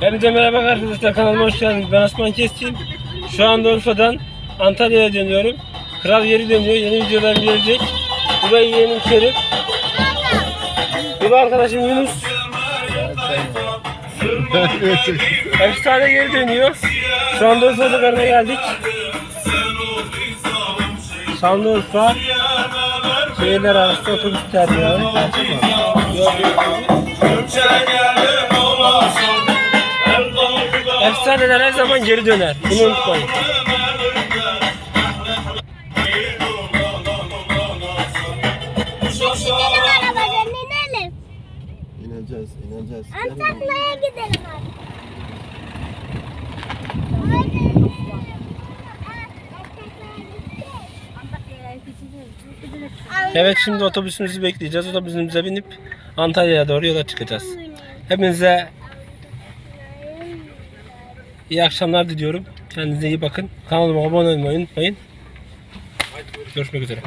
Hepinize merhaba arkadaşlar kanalıma hoş geldiniz. Ben Osman Keskin. Şu anda Urfa'dan Antalya'ya dönüyorum. Kral yeri dönüyor. Yeni videolar gelecek. Bu da yeğenim Şerif. Bu da arkadaşım Yunus. Efsane geri dönüyor. Şu anda Urfa otogarına geldik. Şanlıurfa şehirler arası otobüs terminali. Efsaneler her zaman geri döner. Bunu unutmayın. İneceğiz, ineceğiz. Antakya'ya gidelim abi. Evet şimdi otobüsümüzü bekleyeceğiz. Otobüsümüze binip Antalya'ya doğru yola çıkacağız. Hepinize iyi akşamlar diliyorum. Kendinize iyi bakın. Kanalıma abone olmayı unutmayın. Görüşmek üzere.